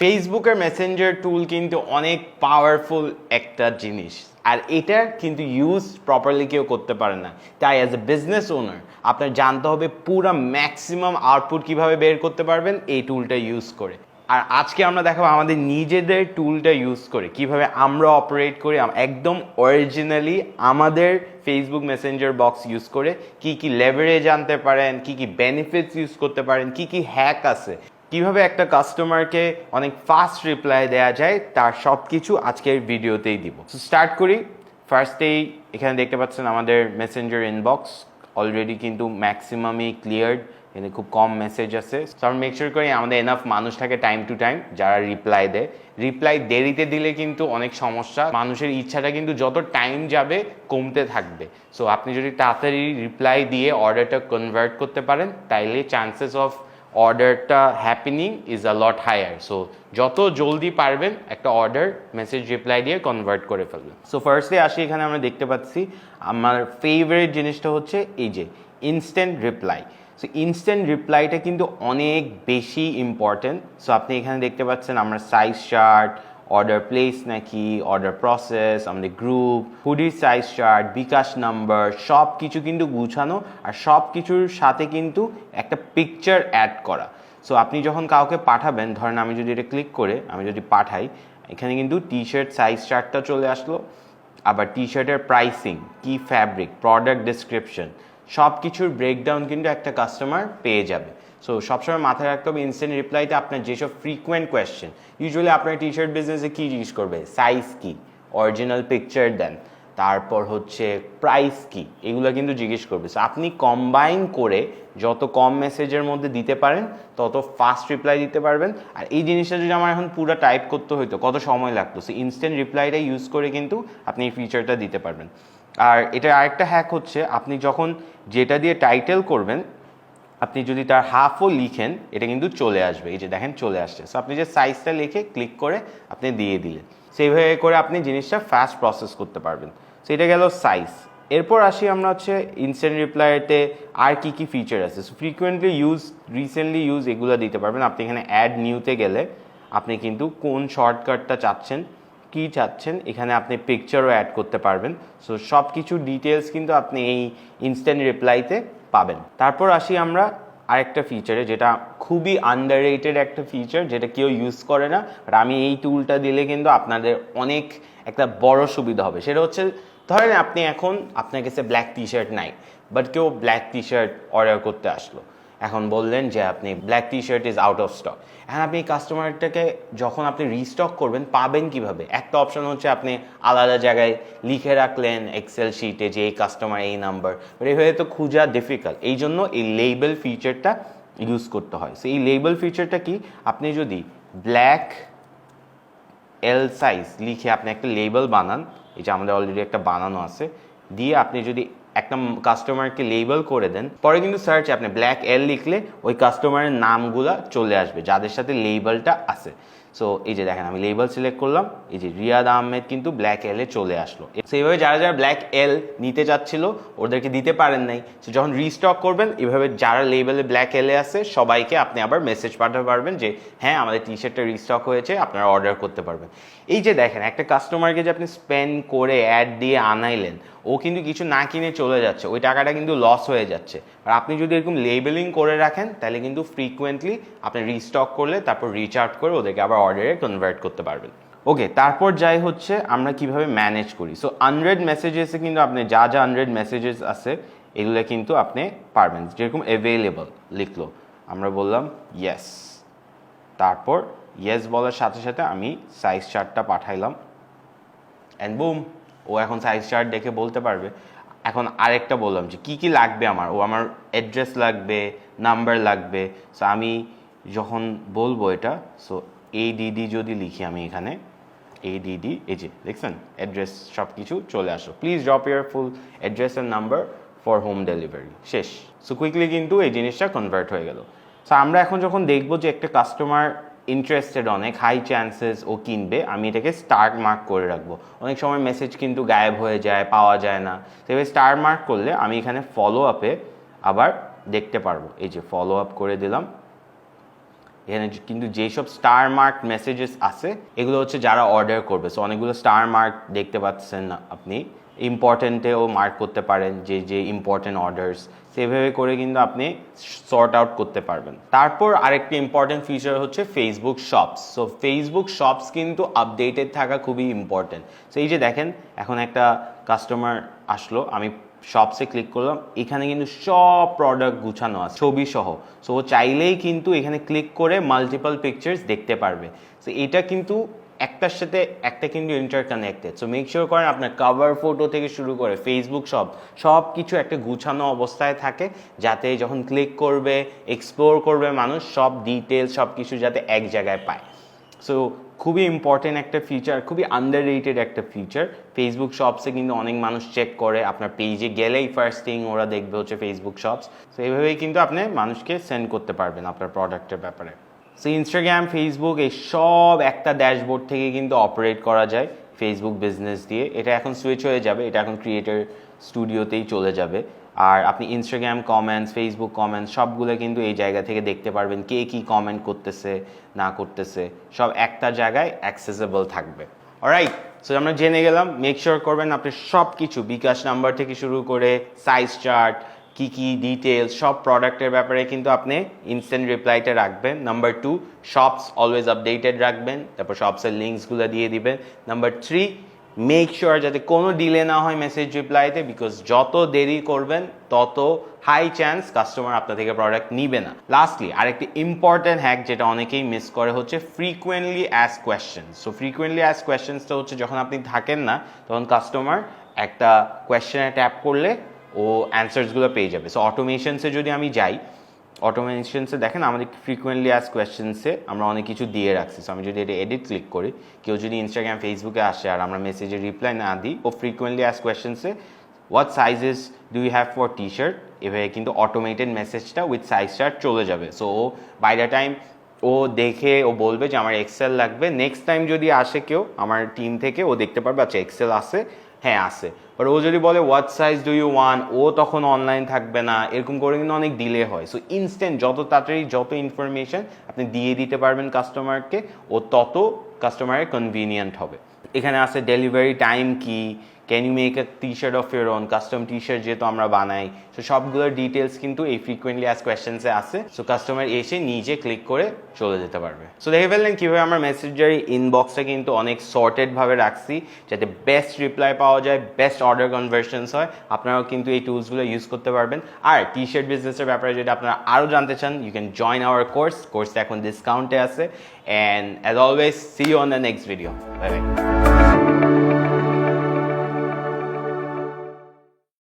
ফেসবুকের মেসেঞ্জার টুল কিন্তু অনেক পাওয়ারফুল একটা জিনিস। আর এটা কিন্তু ইউজ প্রপারলি কেউ করতে পারে না। তাই অ্যাজ এ বিজনেস ওনার আপনার জানতে হবে পুরো ম্যাক্সিমাম আউটপুট কীভাবে বের করতে পারবেন এই টুলটা ইউজ করে। আর আজকে আমরা দেখাবো আমাদের নিজেদের টুলটা ইউজ করে, কীভাবে আমরা অপারেট করি একদম অরিজিনালি আমাদের ফেসবুক মেসেঞ্জার বক্স ইউজ করে, কি কি লেভারেজ আনতে পারেন, কি কি বেনিফিটস ইউজ করতে পারেন, কি কি হ্যাক আছে। কীভাবে একটা কাস্টমারকে অনেক ফাস্ট রিপ্লাই দেওয়া যায়, তার সব কিছু আজকের ভিডিওতেই দিব। স্টার্ট করি। ফার্স্টেই এখানে দেখতে পাচ্ছেন আমাদের মেসেঞ্জার ইনবক্স অলরেডি কিন্তু ম্যাক্সিমামই ক্লিয়ার্ড এখানে খুব কম মেসেজ আছে। আমরা মেক শিওর করি আমাদের এনাফ মানুষ থাকে টাইম টু টাইম যারা রিপ্লাই দেয়। রিপ্লাই দেরিতে দিলে কিন্তু অনেক সমস্যা। মানুষের ইচ্ছাটা কিন্তু যত টাইম যাবে, কমতে থাকবে। সো আপনি যদি তাড়াতাড়ি রিপ্লাই দিয়ে অর্ডারটা কনভার্ট করতে পারেন, তাইলে চান্সেস অফ অর্ডারটা happening is a lot higher so যত জলদি পারবেন, একটা অর্ডার মেসেজ রিপ্লাই দিয়ে কনভার্ট করে ফেলবেন। সো ফার্স্টে আসি, এখানে আমরা দেখতে পাচ্ছি, আমার ফেভারিট জিনিসটা হচ্ছে এই যে ইনস্ট্যান্ট রিপ্লাই সো ইনস্ট্যান্ট রিপ্লাইটা কিন্তু অনেক বেশি ইম্পর্ট্যান্ট সো আপনি এখানে দেখতে পাচ্ছেন, আমরা সাইজ চার্ট অর্ডার প্লেস নাকি অর্ডার প্রসেস আমাদের গ্রুপ হুডির সাইজ চার্ট বিকাশ নাম্বার সব কিছু কিন্তু গুছানো আর সব কিছুর সাথে কিন্তু একটা পিকচার অ্যাড করা। সো আপনি যখন কাউকে পাঠাবেন, ধরেন আমি যদি এটা ক্লিক করে, আমি যদি পাঠাই, এখানে কিন্তু টি শার্ট সাইজ চার্টটা চলে আসলো। আবার টি শার্টের প্রাইসিং কি ফ্যাব্রিক প্রোডাক্ট ডিসক্রিপশন সব কিছুর ব্রেকডাউন কিন্তু একটা কাস্টমার পেয়ে যাবে। সো সবসময় মাথায় রাখতে হবে ইনস্ট্যান্ট রিপ্লাইতে আপনার যেসব ফ্রিকুয়েন্ট কোয়েশ্চেন ইউজুয়ালি আপনার টি শার্ট বিজনেসে কী জিজ্ঞেস করবে? সাইজ কি? অরিজিনাল পিকচার দেন। তারপর হচ্ছে প্রাইস কি? এগুলো কিন্তু জিজ্ঞেস করবে। সো আপনি কম্বাইন করে যত কম মেসেজের মধ্যে দিতে পারেন, তত ফাস্ট রিপ্লাই দিতে পারবেন। আর এই জিনিসটা যদি আমার এখন পুরো টাইপ করতে হতো কত সময় লাগতো? সো ইনস্ট্যান্ট রিপ্লাইটা ইউজ করে কিন্তু আপনি এই ফিচারটা দিতে পারবেন। আর এটার আরেকটা হ্যাক হচ্ছে, আপনি যখন যেটা দিয়ে টাইটেল করবেন, আপনি যদি তার হাফও লিখেন, এটা কিন্তু চলে আসবে। এই যে দেখেন, চলে আসছে। সো আপনি যে সাইজটা লিখে ক্লিক করে আপনি দিয়ে দিলেন। সেইভাবে করে আপনি জিনিসটা ফাস্ট প্রসেস করতে পারবেন। সো এটা গেল সাইজ এরপর আসি আমরা হচ্ছে ইনস্ট্যান্ট রিপ্লাইতে আর কি কি ফিচার আছে। So frequently use recently use এগুলো দিতে পারবেন। আপনি এখানে অ্যাড নিউতে গেলে আপনি কিন্তু কোন শর্টকাটটা চাচ্ছেন কি চাচ্ছেন, এখানে আপনি পিকচারও অ্যাড করতে পারবেন। সো সব কিছু ডিটেলস কিন্তু আপনি এই ইনস্ট্যান্ট রিপ্লাইতে পাবেন। তারপর আসি আমরা আরেকটা ফিচারে যেটা খুবই আন্ডার একটা ফিচার যেটা কেউ ইউজ করে না। আর আমি এই টুলটা দিলে কিন্তু আপনাদের অনেক একটা বড় সুবিধা হবে। সেটা হচ্ছে, ধরেন আপনি এখন, আপনার কাছে ব্ল্যাক টি শার্ট নাই বাট কেউ ব্ল্যাক টি শার্ট অর্ডার করতে আসলো। এখন বললেন যে আপনি black T shirt is out of stock এখন আপনি কাস্টমারটাকে যখন আপনি রিস্টক করবেন, পাবেন কীভাবে? একটা অপশন হচ্ছে আপনি আলাদা জায়গায় লিখে রাখলেন এক্সেল শিটে যে এই কাস্টমার এই নাম্বার বাট এইভাবে তো খুঁজা ডিফিকাল্ট এই জন্য এই লেবেল ফিচারটা ইউজ করতে হয়। সো এই লেবেল ফিচারটা কি? আপনি যদি ব্ল্যাক এল সাইজ লিখে আপনি একটা লেবেল বানান, এই যে আমাদের অলরেডি একটা বানানো আছে, দিয়ে আপনি যদি একটা কাস্টমারকে লেবেল করে দেন। পরে কিন্তু সার্চে আপনি ব্ল্যাক এল লিখলে ওই কাস্টমারের নামগুলা চলে আসবে, যাদের সাথে লেবেলটা আছে। সো এই যে দেখেন, আমি লেবেল সিলেক্ট করলাম। এই যে রিয়াদ আহমেদ কিন্তু ব্ল্যাক এলে চলে আসলো। সেইভাবে যারা যারা ব্ল্যাক এল নিতে চাচ্ছিল, ওদেরকে দিতে পারেন নাই। সো যখন রিস্টক করবেন এভাবে যারা লেবেলে ব্ল্যাক এলে আছে, সবাইকে আপনি আবার মেসেজ পাঠাতে পারবেন যে হ্যাঁ আমাদের টি শার্টটা রিস্টক হয়েছে, আপনারা অর্ডার করতে পারবেন। এই যে দেখেন, একটা কাস্টমারকে যে আপনি স্পেন্ড করে অ্যাড দিয়ে আনাইলেন, ও কিন্তু কিছু না কিনে চলে যাচ্ছে। ওই টাকাটা কিন্তু লস হয়ে যাচ্ছে। আর আপনি যদি এরকম লেবেলিং করে রাখেন, তাহলে কিন্তু ফ্রিকুয়েন্টলি আপনি রিস্টক করলে, তারপর রিচার্জ করে ওদেরকে আবার অর্ডারে কনভার্ট করতে পারবেন। ওকে তারপর যাই হচ্ছে, আমরা কীভাবে ম্যানেজ করি? সো আনরেড মেসেজেসে কিন্তু আপনি যা যা আনরেড মেসেজেস আছে, এগুলো কিন্তু আপনি পারবেন। যেরকম অ্যাভেলেবল লিখলো। আমরা বললাম ইয়েস তারপর ইয়েস বলার সাথে সাথে আমি সাইজ চার্টটা পাঠাইলাম। অ্যান্ড বুম ও এখন সাইজ চার্ট দেখে বলতে পারবে। এখন আরেকটা বললাম যে কি কি লাগবে আমার? ও আমার অ্যাড্রেস লাগবে নাম্বার লাগবে। সো আমি যখন বলব এটা সো এডিডি যদি লিখি আমি এখানে এডিডি এই যে, দেখছেন? অ্যাড্রেস সব কিছু চলে আসো please drop your full address and number for home delivery শেষ। সো কুইকলি কিন্তু এই জিনিসটা কনভার্ট হয়ে গেল। সো আমরা এখন যখন দেখব যে একটা কাস্টমার ইন্টারেস্টেড অনেক হাই চান্সেস ও কিনবে, আমি এটাকে স্টার মার্ক করে রাখব। অনেক সময় মেসেজ কিন্তু গায়েব হয়ে যায়, পাওয়া যায় না। তো এবার স্টার মার্ক করলে আমি এখানে ফলো আপে আবার দেখতে পারব। এই যে ফলো আপ করে দিলাম এখানে কিন্তু যেসব স্টার মার্ক মেসেজেস আছে, এগুলো হচ্ছে যারা অর্ডার করবে। সো অনেকগুলো স্টার মার্ক দেখতে পাচ্ছেন আপনি। ইম্পর্টেন্টেও মার্ক করতে পারেন যে যে ইম্পর্টেন্ট অর্ডার্স সেভাবে করে কিন্তু আপনি সর্ট আউট করতে পারবেন। তারপর আরেকটি ইম্পর্টেন্ট ফিচার হচ্ছে Facebook shops so Facebook shops কিন্তু আপডেটেড থাকা খুবই ইম্পর্টেন্ট সো এই যে দেখেন, এখন একটা কাস্টমার আসলো। আমি শপসে ক্লিক করলাম, এখানে কিন্তু সব প্রোডাক্ট গুছানো আছে ছবি সহ সো চাইলেই কিন্তু এখানে ক্লিক করে মাল্টিপল পিকচার্স দেখতে পারবে। সো এটা কিন্তু একটার সাথে একটা কিন্তু ইন্টারকানেক্টেড সো মেক শিওর করেন আপনার কাভার ফটো থেকে শুরু করে ফেসবুক সব সব কিছু একটা গুছানো অবস্থায় থাকে, যাতে যখন ক্লিক করবে এক্সপ্লোর করবে মানুষ, সব ডিটেলস সব কিছু যাতে এক জায়গায় পায়। সো খুবই ইম্পর্টেন্ট একটা ফিচার খুবই আন্ডার রেটেড একটা ফিচার ফেসবুক শপসে কিন্তু অনেক মানুষ চেক করে, আপনার পেজে গেলেই ফার্স্ট থিং ওরা দেখবে হচ্ছে ফেসবুক শপস সো এইভাবেই কিন্তু আপনি মানুষকে সেন্ড করতে পারবেন আপনার প্রোডাক্টের ব্যাপারে. সো ইনস্টাগ্রাম ফেসবুক এই সব একটা ড্যাশবোর্ড থেকে কিন্তু অপারেট করা যায় ফেসবুক বিজনেস দিয়ে। এটা এখন সুইচ হয়ে যাবে, এটা এখন ক্রিয়েটার স্টুডিওতেই চলে যাবে। আর আপনি ইনস্টাগ্রাম কমেন্টস ফেসবুক কমেন্টস সবগুলো কিন্তু এই জায়গা থেকে দেখতে পারবেন কে কি কমেন্ট করতেছে, না করতেছে। সব একটা জায়গায় অ্যাক্সেসেবল থাকবে। অলরাইট সো আমরা জেনে গেলাম মেক শিওর করবেন আপনি সব কিছু বিকাশ নাম্বার থেকে শুরু করে সাইজ চার্ট কি কি ডিটেলস সব প্রোডাক্টের ব্যাপারে কিন্তু আপনি ইনস্ট্যান্ট রিপ্লাইটা রাখবেন। Number two shops always updated রাখবেন, তারপর শপসের লিঙ্কসগুলো দিয়ে দিবেন। নাম্বার থ্রি মেক শিওর যাতে কোনো ডিলে না হয় মেসেজ রিপ্লাইতে বিকজ যত দেরি করবেন, তত হাই চান্স কাস্টমার আপনার থেকে প্রোডাক্ট নিবে না। লাস্টলি আরেকটি ইম্পর্টেন্ট হ্যাক যেটা অনেকেই মিস করে হচ্ছে frequently as question so frequently as কোয়েশ্চেন্সটা হচ্ছে যখন আপনি থাকেন না, তখন কাস্টমার একটা কোয়েশ্চেনে ট্যাপ করলে ও অ্যান্সার্সগুলো পেয়ে যাবে। সো অটোমেশনসে যদি আমি যাই অটোমেশনসে দেখেন আমাদের ফ্রিকুয়েন্টলি অ্যাস কোয়েশ্চেন্সে আমরা অনেক কিছু দিয়ে রাখছি। সো আমি যদি এটা এডিট ক্লিক করি, কেউ যদি ইনস্টাগ্রাম ফেসবুকে আসে আর আমরা মেসেজে রিপ্লাই না দিই, ও ফ্রিকুয়েন্টলি অ্যাস কোয়েশ্চেন্সে what sizes do you have for T shirt এভাবে কিন্তু অটোমেটেড মেসেজটা উইথ সাইজ চার্ট চলে যাবে। সো ও বাই দ্য টাইম ও দেখে, ও বলবে যে আমার এক্সেল লাগবে। নেক্সট টাইম যদি আসে কেউ, আমার টিম থেকে, ও দেখতে পারবে আচ্ছা এক্সেল আছে। হ্যাঁ আছে। বাট ও যদি বলে what size do you want ও তখন অনলাইন থাকবে না। এরকম করে কিন্তু অনেক ডিলে হয়। সো ইনস্ট্যান্ট যত তাড়াতাড়ি যত ইনফরমেশান আপনি দিয়ে দিতে পারবেন কাস্টমারকে ও তত কাস্টমারের কনভিনিয়েন্ট হবে। এখানে আছে ডেলিভারি টাইম কি? Can you make a T shirt of your own custom T shirt যেহেতু আমরা বানাই। সো সবগুলোর ডিটেলস কিন্তু এই ফ্রিকুয়েন্টলি অ্যাজ কোয়েশ্চেন্সে আছে। সো কাস্টমার এসে নিজে ক্লিক করে চলে যেতে পারবে। সো দেখে ফেললেন কীভাবে আমরা মেসেঞ্জার ইনবক্সটা কিন্তু অনেক সর্টেডভাবে রাখছি, যাতে বেস্ট রিপ্লাই পাওয়া যায় বেস্ট অর্ডার কনভার্সনস হয়। আপনারাও কিন্তু এই টুলসগুলো ইউজ করতে পারবেন। আর টি শার্ট বিজনেসের ব্যাপারে যদি আপনারা আরও জানতে চান you can join our course কোর্সটা এখন ডিসকাউন্টে আছে। And as always see on the next video bye bye